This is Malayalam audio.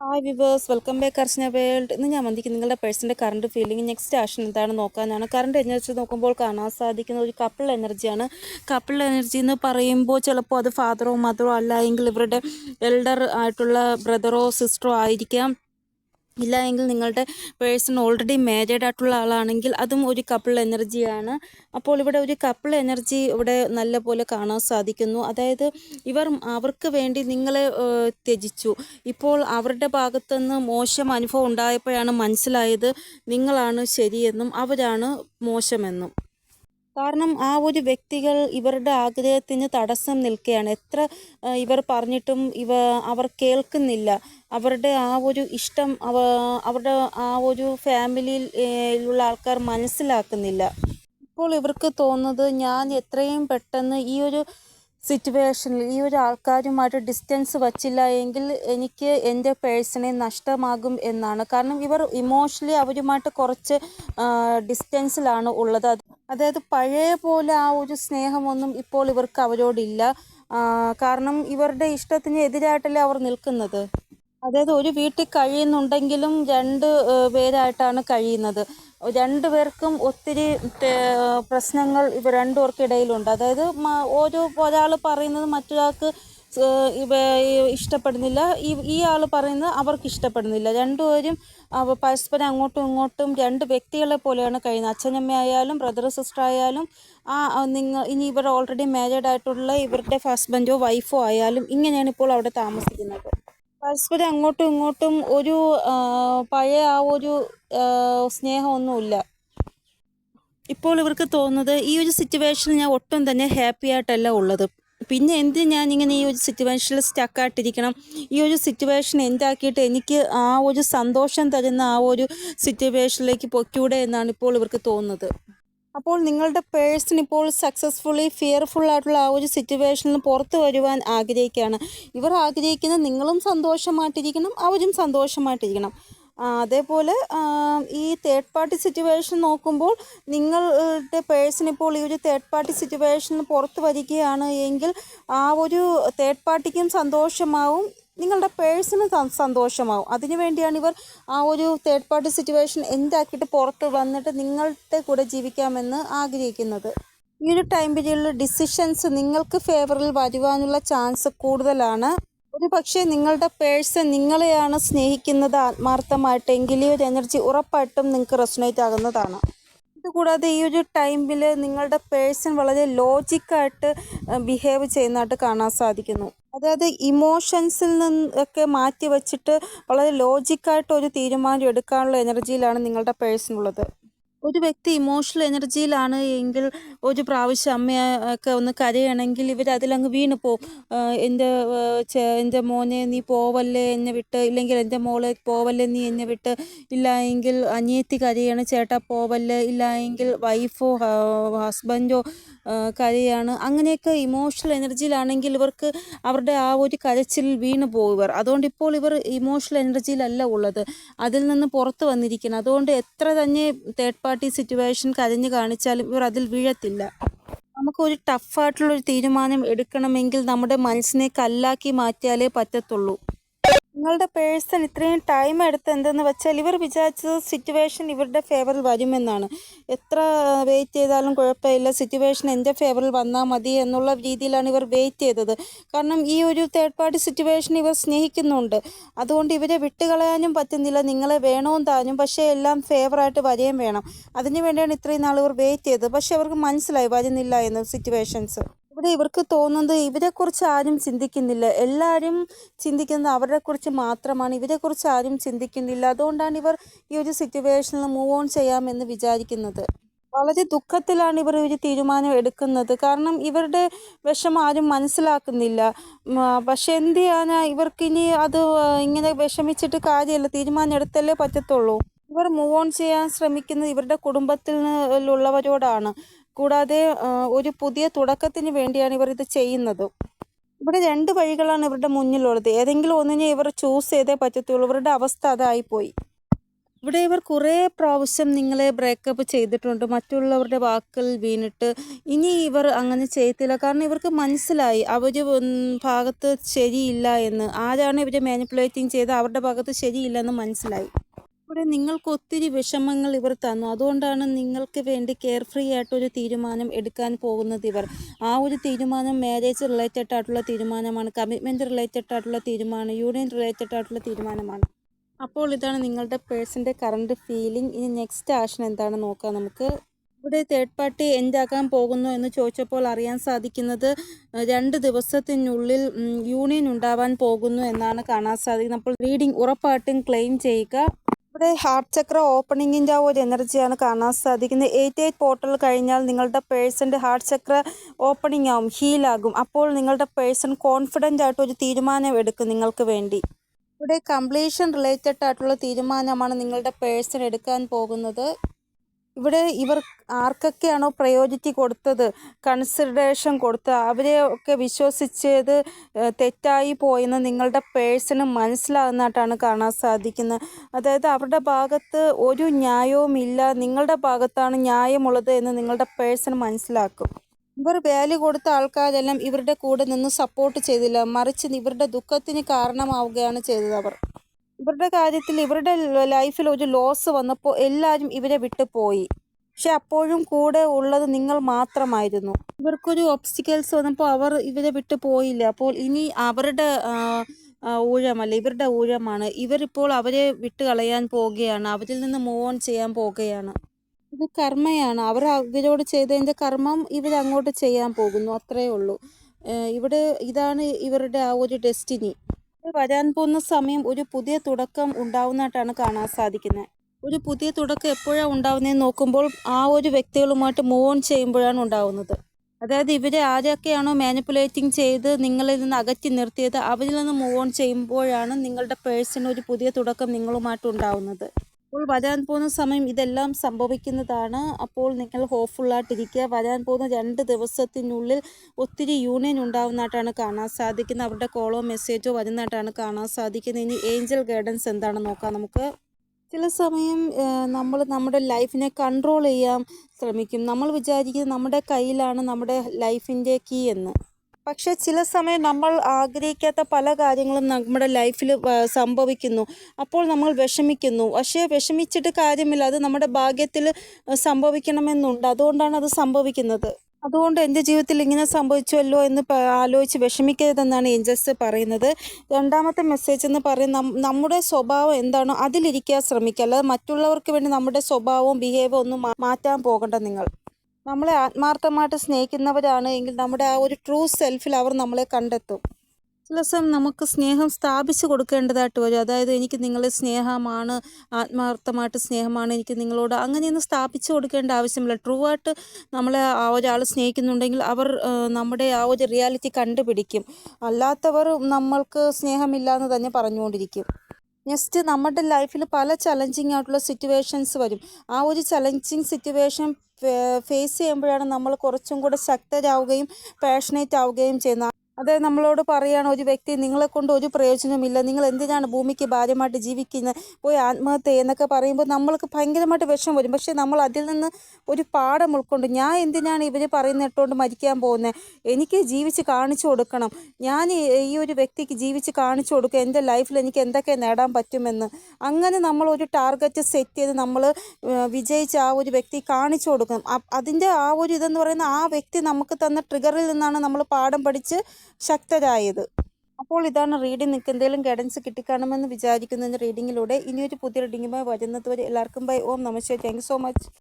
Hi viewers welcome back Archana world ഇന്ന് ഞാൻ വന്നിരിക്കും നിങ്ങളുടെ പേഴ്സന്റെ കറണ്ട് ഫീലിംഗ് നെക്സ്റ്റ് ആക്ഷൻ എന്താണ് നോക്കാനാണ്. കറണ്ട് എനർജി നോക്കുമ്പോൾ കാണാൻ സാധിക്കുന്ന ഒരു കപ്പിൾ എനർജിയാണ് കപ്പിൾ എനർജി എന്ന് പറയുമ്പോൾ ചിലപ്പോൾ അത് ഫാദറോ മദറോ അല്ല എങ്കിൽ ഇവരുടെ എൽഡർ ആയിട്ടുള്ള ബ്രദറോ സിസ്റ്ററോ ആയിരിക്കാം. ഇല്ല എങ്കിൽ നിങ്ങളുടെ പേഴ്സൺ ഓൾറെഡി മാരീഡ് ആയിട്ടുള്ള ആളാണെങ്കിൽ അതും ഒരു കപ്പിൾ എനർജിയാണ് അപ്പോൾ ഇവിടെ ഒരു കപ്പിൾ എനർജി ഇവിടെ നല്ല പോലെ കാണാൻ സാധിക്കുന്നു. അതായത് ഇവർ അവർക്ക് വേണ്ടി നിങ്ങളെ ത്യജിച്ചു. ഇപ്പോൾ അവരുടെ ഭാഗത്തുനിന്ന് മോശം അനുഭവം ഉണ്ടായപ്പോഴാണ് മനസ്സിലായത് നിങ്ങളാണ് ശരിയെന്നും അവരാണ് മോശമെന്നും. കാരണം ആ ഒരു വ്യക്തികൾ ഇവരുടെ ആഗ്രഹത്തിന് തടസ്സം നിൽക്കുകയാണ്. എത്ര ഇവർ പറഞ്ഞിട്ടും ഇവ അവർ കേൾക്കുന്നില്ല. അവരുടെ ആ ഒരു ഇഷ്ടം അവ അവരുടെ ആ ഒരു ഫാമിലിയിലുള്ള ആൾക്കാർ മനസ്സിലാക്കുന്നില്ല. ഇപ്പോൾ ഇവർക്ക് തോന്നുന്നത് ഞാൻ എത്രയും പെട്ടെന്ന് ഈ ഒരു സിറ്റുവേഷനിൽ ഈ ഒരു ആൾക്കാരുമായിട്ട് ഡിസ്റ്റൻസ് വച്ചില്ല എങ്കിൽ എനിക്ക് എന്റെ പേഴ്സണെ നഷ്ടമാകും എന്നാണ്. കാരണം ഇവർ ഇമോഷണലി അവരുമായിട്ട് കുറച്ച് ഡിസ്റ്റൻസിലാണ് ഉള്ളത്. അത് അതായത് പഴയ പോലെ ആ ഒരു സ്നേഹമൊന്നും ഇപ്പോൾ ഇവർക്ക് അവരോടില്ല. കാരണം ഇവരുടെ ഇഷ്ടത്തിന് എതിരായിട്ടല്ലേ അവർ നിൽക്കുന്നത്? അതായത് ഒരു വീട്ടിൽ കഴിയുന്നുണ്ടെങ്കിലും രണ്ട് പേരായിട്ടാണ് കഴിയുന്നത്. രണ്ടു പേർക്കും ഒത്തിരി പ്രശ്നങ്ങൾ ഇവ രണ്ടുപേർക്കിടയിലുണ്ട് അതായത് ഓരോ ഒരാൾ പറയുന്നത് മറ്റൊരാൾക്ക് ഇഷ്ടപ്പെടുന്നില്ല. ഈ ഈ ആൾ പറയുന്നത് അവർക്ക് ഇഷ്ടപ്പെടുന്നില്ല. രണ്ടുപേരും അവ പരസ്പരം അങ്ങോട്ടും ഇങ്ങോട്ടും രണ്ട് വ്യക്തികളെ പോലെയാണ് കഴിയുന്നത്. അച്ഛനമ്മയായാലും ബ്രദർ സിസ്റ്റർ ആയാലും ആ നിങ്ങൾ ഇനി ഇവർ ഓൾറെഡി മാരീഡ് ആയിട്ടുള്ള ഇവരുടെ ഹസ്ബൻഡോ വൈഫോ ആയാലും ഇങ്ങനെയാണ് ഇപ്പോൾ അവിടെ താമസിക്കുന്നത്. പരസ്പരം അങ്ങോട്ടും ഇങ്ങോട്ടും ഒരു പഴയ ആ ഒരു സ്നേഹമൊന്നുമില്ല. ഇപ്പോൾ ഇവർക്ക് തോന്നുന്നത് ഈ ഒരു സിറ്റുവേഷനിൽ ഞാൻ ഒട്ടും തന്നെ ഹാപ്പി ആയിട്ടല്ല ഉള്ളത്. പിന്നെ എന്തിന് ഞാൻ ഇങ്ങനെ ഈ ഒരു സിറ്റുവേഷനിൽ സ്റ്റക്കായിട്ടിരിക്കണം ഈ ഒരു സിറ്റുവേഷൻ എന്താക്കിയിട്ട് എനിക്ക് ആ ഒരു സന്തോഷം തരുന്ന ആ ഒരു സിറ്റുവേഷനിലേക്ക് പൊയ്ക്കൂടെ എന്നാണ് ഇപ്പോൾ ഇവർക്ക് തോന്നുന്നത്. അപ്പോൾ നിങ്ങളുടെ പേഴ്സൺ ഇപ്പോൾ സക്സസ്ഫുള്ളി ഫിയർഫുൾ ആയിട്ടുള്ള ആ ഒരു സിറ്റുവേഷനിൽ പുറത്തു വരുവാൻ ആഗ്രഹിക്കുകയാണ്. ഇവർ ആഗ്രഹിക്കുന്ന നിങ്ങളും സന്തോഷമായിട്ടിരിക്കണം അവരും സന്തോഷമായിട്ടിരിക്കണം. അതേപോലെ ഈ തേർഡ് പാർട്ടി സിറ്റുവേഷൻ നോക്കുമ്പോൾ നിങ്ങളുടെ പേഴ്സൺ ഇപ്പോൾ ഈ ഒരു തേർഡ് പാർട്ടി സിറ്റുവേഷനിൽ പുറത്ത് വരികയാണ് എങ്കിൽ ആ ഒരു തേർഡ് പാർട്ടിക്കും സന്തോഷമാവും നിങ്ങളുടെ പേഴ്സണൽ സന്തോഷമാവും. അതിനു വേണ്ടിയാണ് ഇവർ ആ ഒരു തേർഡ് പാർട്ടി സിറ്റുവേഷൻ എന്താക്കിയിട്ട് പുറത്ത് വന്നിട്ട് നിങ്ങളുടെ കൂടെ ജീവിക്കാമെന്ന് ആഗ്രഹിക്കുന്നത്. ഈ ഒരു ടൈം പീരീഡിലുള്ള ഡിസിഷൻസ് നിങ്ങൾക്ക് ഫേവറിൽ വരുവാനുള്ള ചാൻസ് കൂടുതലാണ്. ഒരു പക്ഷേ നിങ്ങളുടെ പേഴ്സൺ നിങ്ങളെയാണ് സ്നേഹിക്കുന്നത് ആത്മാർത്ഥമായിട്ട് എങ്കിലും ഒരു എനർജി ഉറപ്പായിട്ടും നിങ്ങൾക്ക് റെസൊനേറ്റ് ആകുന്നതാണ്. ഇതുകൂടാതെ ഈ ഒരു ടൈമിൽ നിങ്ങളുടെ പേഴ്സൺ വളരെ ലോജിക്കായിട്ട് ബിഹേവ് ചെയ്യുന്നതായിട്ട് കാണാൻ സാധിക്കുന്നു. അതായത് ഇമോഷൻസിൽ നിന്ന് ഒക്കെ മാറ്റി വെച്ചിട്ട് വളരെ ലോജിക്കായിട്ട് ഒരു തീരുമാനം എടുക്കാനുള്ള എനർജിയിലാണ് നിങ്ങളുടെ പേഴ്സൺ ഉള്ളത് ഒരു വ്യക്തി ഇമോഷണൽ എനർജിയിലാണ് എങ്കിൽ ഒരു പ്രാവശ്യം അമ്മയൊക്കെ ഒന്ന് കരയണമെങ്കിൽ ഇവർ അതിലങ്ങ് വീണ് പോവും. എന്റെ എന്റെ മോനെ നീ പോവല്ലേ എന്നെ വിട്ട്? ഇല്ലെങ്കിൽ എന്റെ മോളെ പോവല്ലേ നീ എന്നെ വിട്ട്? ഇല്ല എങ്കിൽ അനിയത്തി കരയാണ് ചേട്ടാ പോവല്ലേ? ഇല്ല എങ്കിൽ വൈഫോ ഹസ്ബൻഡോ കരയാണ്. അങ്ങനെയൊക്കെ ഇമോഷണൽ എനർജിയിലാണെങ്കിൽ ഇവർക്ക് അവരുടെ ആ ഒരു കരച്ചിൽ വീണ് പോകും ഇവർ. അതുകൊണ്ട് ഇപ്പോൾ ഇവർ ഇമോഷണൽ എനർജിയിലല്ല ഉള്ളത്. അതിൽ നിന്ന് പുറത്ത് വന്നിരിക്കണം അതുകൊണ്ട് എത്ര തന്നെ തേർഡ് പാർട്ടി സിറ്റുവേഷൻ കരഞ്ഞു കാണിച്ചാലും ഇവർ അതിൽ വീഴത്തില്ല. നമുക്കൊരു ടഫായിട്ടുള്ളൊരു തീരുമാനം എടുക്കണമെങ്കിൽ നമ്മുടെ മനസ്സിനെ കല്ലാക്കി മാറ്റിയാലേ പറ്റത്തുള്ളൂ. നിങ്ങളുടെ പേഴ്സൺ ഇത്രയും ടൈം എടുത്ത് എന്തെന്ന് വെച്ചാൽ ഇവർ വിചാരിച്ചത് സിറ്റുവേഷൻ ഇവരുടെ ഫേവറിൽ വരുമെന്നാണ്. എത്ര വെയിറ്റ് ചെയ്താലും കുഴപ്പമില്ല. സിറ്റുവേഷൻ എന്റെ ഫേവറിൽ വന്നാൽ മതി എന്നുള്ള രീതിയിലാണ് ഇവർ വെയിറ്റ് ചെയ്തത്. കാരണം ഈ ഒരു തേർഡ് പാർട്ടി സിറ്റുവേഷൻ ഇവർ സ്നേഹിക്കുന്നുണ്ട്. അതുകൊണ്ട് ഇവരെ വിട്ടുകളയാനും പറ്റുന്നില്ല. നിങ്ങളെ വേണമെന്ന് താനും. പക്ഷേ എല്ലാം ഫേവറായിട്ട് വരികയും വേണം. അതിനു വേണ്ടിയാണ് ഇത്രയും നാൾ ഇവർ വെയിറ്റ് ചെയ്തത്. പക്ഷേ അവർക്ക് മനസ്സിലായി വരുന്നില്ല എന്ന് സിറ്റുവേഷൻസ് ഇവിടെ ഇവർക്ക് തോന്നുന്നത് ഇവരെക്കുറിച്ച് ആരും ചിന്തിക്കുന്നില്ല. എല്ലാവരും ചിന്തിക്കുന്നത് അവരെക്കുറിച്ച് മാത്രമാണ്. ഇവരെക്കുറിച്ച് ആരും ചിന്തിക്കുന്നില്ല. അതുകൊണ്ടാണ് ഇവർ ഈ ഒരു സിറ്റുവേഷനിൽ മൂവ് ഓൺ ചെയ്യാമെന്ന് വിചാരിക്കുന്നത്. വളരെ ദുഃഖത്തിലാണ് ഇവർ ഒരു തീരുമാനം എടുക്കുന്നത്. കാരണം ഇവരുടെ വിഷമം ആരും മനസ്സിലാക്കുന്നില്ല. പക്ഷെ എന്ത് ചെയ്യാനാ ഇവർക്കിനി അത് ഇങ്ങനെ വിഷമിച്ചിട്ട് കാര്യമില്ല. തീരുമാനം എടുത്തല്ലേ പറ്റത്തുള്ളൂ. ഇവർ മൂവ് ഓൺ ചെയ്യാൻ ശ്രമിക്കുന്നത് ഇവരുടെ കുടുംബത്തിൽ ഉള്ളവരോടാണ് കൂടാതെ ഒരു പുതിയ തുടക്കത്തിന് വേണ്ടിയാണ് ഇവർ ഇത് ചെയ്യുന്നത്. ഇവിടെ രണ്ട് വഴികളാണ് ഇവരുടെ മുന്നിലുള്ളത്. ഏതെങ്കിലും ഒന്നിനെ ഇവർ ചൂസ് ചെയ്തേ പറ്റത്തുള്ളൂ. ഇവരുടെ അവസ്ഥ അതായിപ്പോയി. ഇവിടെ ഇവർ കുറേ പ്രാവശ്യം നിങ്ങളെ ബ്രേക്കപ്പ് ചെയ്തിട്ടുണ്ട്. മറ്റുള്ളവരുടെ വാക്കുകൾ വീണിട്ട് ഇനി ഇവർ അങ്ങനെ ചെയ്യത്തില്ല. കാരണം ഇവർക്ക് മനസ്സിലായി അവർ ഭാഗത്ത് ശരിയില്ല എന്ന്. ആരാണ് ഇവരെ മാനിപ്പുലേറ്റിംഗ് ചെയ്ത് അവരുടെ ഭാഗത്ത് ശരിയില്ലെന്ന് മനസ്സിലായി. ഇവിടെ നിങ്ങൾക്ക് ഒത്തിരി വിഷമങ്ങൾ ഇവർ തന്നു. അതുകൊണ്ടാണ് നിങ്ങൾക്ക് വേണ്ടി കെയർ ഫ്രീ ആയിട്ടൊരു തീരുമാനം എടുക്കാൻ പോകുന്നത് ഇവർ. ആ ഒരു തീരുമാനം മാരേജ് റിലേറ്റഡ് ആയിട്ടുള്ള തീരുമാനമാണ് കമ്മിറ്റ്മെന്റ് റിലേറ്റഡ് ആയിട്ടുള്ള തീരുമാനം യൂണിയൻ റിലേറ്റഡ് ആയിട്ടുള്ള തീരുമാനമാണ്. അപ്പോൾ ഇതാണ് നിങ്ങളുടെ പേഴ്സന്റെ കറണ്ട് ഫീലിംഗ് ഇനി നെക്സ്റ്റ് ആക്ഷൻ എന്താണ് നോക്കാം നമുക്ക്? ഇവിടെ തേർഡ് പാർട്ടി എന്താക്കാൻ പോകുന്നു എന്ന് ചോദിച്ചപ്പോൾ അറിയാൻ സാധിക്കുന്നത് രണ്ട് ദിവസത്തിനുള്ളിൽ യൂണിയൻ ഉണ്ടാവാൻ പോകുന്നു എന്നാണ് കാണാൻ സാധിക്കുന്നത്. അപ്പോൾ റീഡിംഗ് ഉറപ്പായിട്ടും ക്ലെയിം ചെയ്യുക. ഇവിടെ ഹാർട്ട് ചക്ര ഓപ്പണിങ്ങിന്റെ ആ ഒരു എനർജിയാണ് കാണാൻ സാധിക്കുന്നത്. എയ്റ്റ് എയ്റ്റ് പോർട്ടൽ കഴിഞ്ഞാൽ നിങ്ങളുടെ പേഴ്സന്റെ ഹാർട്ട് ചക്ര ഓപ്പണിംഗ് ആവും ഹീലാകും. അപ്പോൾ നിങ്ങളുടെ പേഴ്സൺ കോൺഫിഡന്റ് ആയിട്ട് ഒരു തീരുമാനം എടുക്കും നിങ്ങൾക്ക് വേണ്ടി. ഇവിടെ കംപ്ലീഷൻ റിലേറ്റഡ് ആയിട്ടുള്ള തീരുമാനമാണ് നിങ്ങളുടെ പേഴ്സൺ എടുക്കാൻ പോകുന്നത്. ഇവിടെ ഇവർ ആർക്കൊക്കെയാണോ പ്രയോജിറ്റി കൊടുത്തത്? കൺസിഡറേഷൻ കൊടുത്ത് അവരെ ഒക്കെ വിശ്വസിച്ചത് തെറ്റായി പോയെന്ന് നിങ്ങളുടെ പേഴ്സണ് മനസ്സിലാകുന്നതായിട്ടാണ് കാണാൻ സാധിക്കുന്നത്. അതായത് അവരുടെ ഭാഗത്ത് ഒരു ന്യായവുമില്ല നിങ്ങളുടെ ഭാഗത്താണ് ന്യായമുള്ളത് എന്ന് നിങ്ങളുടെ പേഴ്സൺ മനസ്സിലാക്കും. ഇവർ വാല്യൂ കൊടുത്ത ആൾക്കാരെല്ലാം ഇവരുടെ കൂടെ നിന്ന് സപ്പോർട്ട് ചെയ്തില്ല. മറിച്ച് ഇവരുടെ ദുഃഖത്തിന് കാരണമാവുകയാണ് ചെയ്തത് അവർ. ഇവരുടെ കാര്യത്തിൽ ഇവരുടെ ലൈഫിൽ ഒരു ലോസ് വന്നപ്പോൾ എല്ലാവരും ഇവരെ വിട്ടു പോയി. പക്ഷെ അപ്പോഴും കൂടെ ഉള്ളത് നിങ്ങൾ മാത്രമായിരുന്നു. ഇവർക്കൊരു ഒബ്സ്റ്റിക്കൽസ് വന്നപ്പോൾ അവർ ഇവരെ വിട്ടു പോയില്ല. അപ്പോൾ ഇനി അവരുടെ ഊഴമല്ല ഇവരുടെ ഊഴമാണ്. ഇവരിപ്പോൾ അവരെ വിട്ട് കളയാൻ പോവുകയാണ്. അവരിൽ നിന്ന് മൂവ് ഓൺ ചെയ്യാൻ പോവുകയാണ്. ഇത് കർമ്മയാണ്. അവർ ഇവരോട് ചെയ്തതിന്റെ കർമ്മം ഇവരങ്ങോട്ട് ചെയ്യാൻ പോകുന്നു. അത്രയേ ഉള്ളൂ. ഇവിടെ ഇതാണ് ഇവരുടെ ആ ഒരു ഡെസ്റ്റിനി വരാൻ പോകുന്ന സമയം ഒരു പുതിയ തുടക്കം ഉണ്ടാവുന്നതായിട്ടാണ് കാണാൻ സാധിക്കുന്നത്. ഒരു പുതിയ തുടക്കം എപ്പോഴാണ് ഉണ്ടാവുന്നതെന്ന് നോക്കുമ്പോൾ ആ ഒരു വ്യക്തികളുമായിട്ട് മൂവ് ഓൺ ചെയ്യുമ്പോഴാണ് ഉണ്ടാവുന്നത്. അതായത് ഇവരെ ആരൊക്കെയാണോ മാനിപ്പുലേറ്റിംഗ് ചെയ്ത് നിങ്ങളിൽ നിന്ന് അകറ്റി നിർത്തിയത് അവരിൽ നിന്ന് മൂവ് ഓൺ ചെയ്യുമ്പോഴാണ് നിങ്ങളുടെ പേഴ്സൺ ഒരു പുതിയ തുടക്കം നിങ്ങളുമായിട്ട് ഉണ്ടാവുന്നത്. അപ്പോൾ വരാൻ പോകുന്ന സമയം ഇതെല്ലാം സംഭവിക്കുന്നതാണ്. അപ്പോൾ നിങ്ങൾ ഹോപ്പ്ഫുള്ളായിട്ടിരിക്കുക. വരാൻ പോകുന്ന രണ്ട് ദിവസത്തിനുള്ളിൽ ഒത്തിരി യൂണിയൻ ഉണ്ടാവുന്നതായിട്ടാണ് കാണാൻ സാധിക്കുന്നത്. അവരുടെ കോളോ മെസ്സേജോ വരുന്നതായിട്ടാണ് കാണാൻ സാധിക്കുന്നത്. ഇനി ഏഞ്ചൽ ഗൈഡൻസ് എന്താണെന്ന് നോക്കാം നമുക്ക്. ചില സമയം നമ്മൾ നമ്മുടെ ലൈഫിനെ കൺട്രോൾ ചെയ്യാൻ ശ്രമിക്കും. നമ്മൾ വിചാരിക്കുന്നത് നമ്മുടെ കയ്യിലാണ് നമ്മുടെ ലൈഫിന്റെ കീ എന്ന്. പക്ഷെ ചില സമയം നമ്മൾ ആഗ്രഹിക്കാത്ത പല കാര്യങ്ങളും നമ്മുടെ ലൈഫിൽ സംഭവിക്കുന്നു. അപ്പോൾ നമ്മൾ വിഷമിക്കുന്നു. പക്ഷേ വിഷമിച്ചിട്ട് കാര്യമില്ല. അത് നമ്മുടെ ഭാഗ്യത്തിൽ സംഭവിക്കണമെന്നുണ്ട്. അതുകൊണ്ടാണ് അത് സംഭവിക്കുന്നത്. അതുകൊണ്ട് എന്റെ ജീവിതത്തിൽ ഇങ്ങനെ സംഭവിച്ചുവല്ലോ എന്ന് ആലോചിച്ച് വിഷമിക്കരുതെന്നാണ് ഏഞ്ചൽസ് പറയുന്നത്. രണ്ടാമത്തെ മെസ്സേജ് എന്ന് പറയുന്നത് നമ്മുടെ സ്വഭാവം എന്താണോ അതിലിരിക്കാൻ ശ്രമിക്കുക. അല്ലാതെ മറ്റുള്ളവർക്ക് വേണ്ടി നമ്മുടെ സ്വഭാവവും ബിഹേവിയർ ഒന്നും മാറ്റാൻ പോകണ്ട നിങ്ങൾ. നമ്മളെ ആത്മാർത്ഥമായിട്ട് സ്നേഹിക്കുന്നവരാണ് എങ്കിൽ നമ്മുടെ ആ ഒരു ട്രൂ സെൽഫിൽ അവർ നമ്മളെ കണ്ടെത്തും. ചില സമയം നമുക്ക് സ്നേഹം സ്ഥാപിച്ചു കൊടുക്കേണ്ടതായിട്ട് വരും. അതായത് എനിക്ക് നിങ്ങളെ സ്നേഹമാണ് ആത്മാർത്ഥമായിട്ട് സ്നേഹമാണ് എനിക്ക് നിങ്ങളോട് അങ്ങനെയൊന്നും സ്ഥാപിച്ചു കൊടുക്കേണ്ട ആവശ്യമില്ല. ട്രൂ ആയിട്ട് നമ്മളെ ആ ഒരാൾ സ്നേഹിക്കുന്നുണ്ടെങ്കിൽ അവർ നമ്മുടെ ആ ഒരു റിയാലിറ്റി കണ്ടുപിടിക്കും. അല്ലാത്തവർ നമ്മൾക്ക് സ്നേഹമില്ല എന്ന് തന്നെ പറഞ്ഞുകൊണ്ടിരിക്കും. നെക്സ്റ്റ് നമ്മുടെ ലൈഫിൽ പല ചലഞ്ചിങ് ആയിട്ടുള്ള സിറ്റുവേഷൻസ് വരും. ആ ഒരു ചലഞ്ചിങ് സിറ്റുവേഷൻ ഫേസ് ചെയ്യുമ്പോഴാണ് നമ്മൾ കുറച്ചും കൂടെ ശക്തരാവുകയും പാഷനേറ്റ് ആവുകയും ചെയ്യുന്നത്. അതായത് നമ്മളോട് പറയുകയാണ് ഒരു വ്യക്തി നിങ്ങളെ കൊണ്ട് ഒരു പ്രയോജനമില്ല നിങ്ങൾ എന്തിനാണ് ഭൂമിക്ക് ഭാര്യമായിട്ട് ജീവിക്കുന്നത് പോയി ആത്മഹത്യ എന്നൊക്കെ പറയുമ്പോൾ നമ്മൾക്ക് ഭയങ്കരമായിട്ട് വിഷം വരും. പക്ഷേ നമ്മൾ അതിൽ നിന്ന് ഒരു പാഠം ഉൾക്കൊണ്ട് ഞാൻ എന്തിനാണ് ഇവർ പറയുന്ന ഇട്ടുകൊണ്ട് മരിക്കാൻ പോകുന്നത് എനിക്ക് ജീവിച്ച് കാണിച്ചു കൊടുക്കണം. ഞാൻ ഈ- ഒരു വ്യക്തിക്ക് ജീവിച്ച് കാണിച്ചു കൊടുക്കുക. എന്റെ ലൈഫിൽ എനിക്ക് എന്തൊക്കെ നേടാൻ പറ്റുമെന്ന്. അങ്ങനെ നമ്മൾ ഒരു ടാർഗറ്റ് സെറ്റ് ചെയ്ത് നമ്മൾ വിജയിച്ച് ആ ഒരു വ്യക്തി കാണിച്ചു കൊടുക്കണം. അതിന്റെ ആ ഒരു ഇതെന്ന് പറയുന്ന ആ വ്യക്തി നമുക്ക് തന്ന ട്രിഗറിൽ നിന്നാണ് നമ്മൾ പാഠം പഠിച്ച് ശക്തരായത്. അപ്പോൾ ഇതാണ് റീഡിംഗ് നിങ്ങൾക്ക് എന്തെങ്കിലും ഗൈഡൻസ് കിട്ടിക്കാണുമെന്ന് വിചാരിക്കുന്നതിന്റെ റീഡിങ്ങിലൂടെ ഇനിയൊരു പുതിയ റീഡിങ്ങുമായി വരുന്നത് വരെ എല്ലാവർക്കും ബൈ ഓം നമസ്തേ താങ്ക് സോ മച്ച്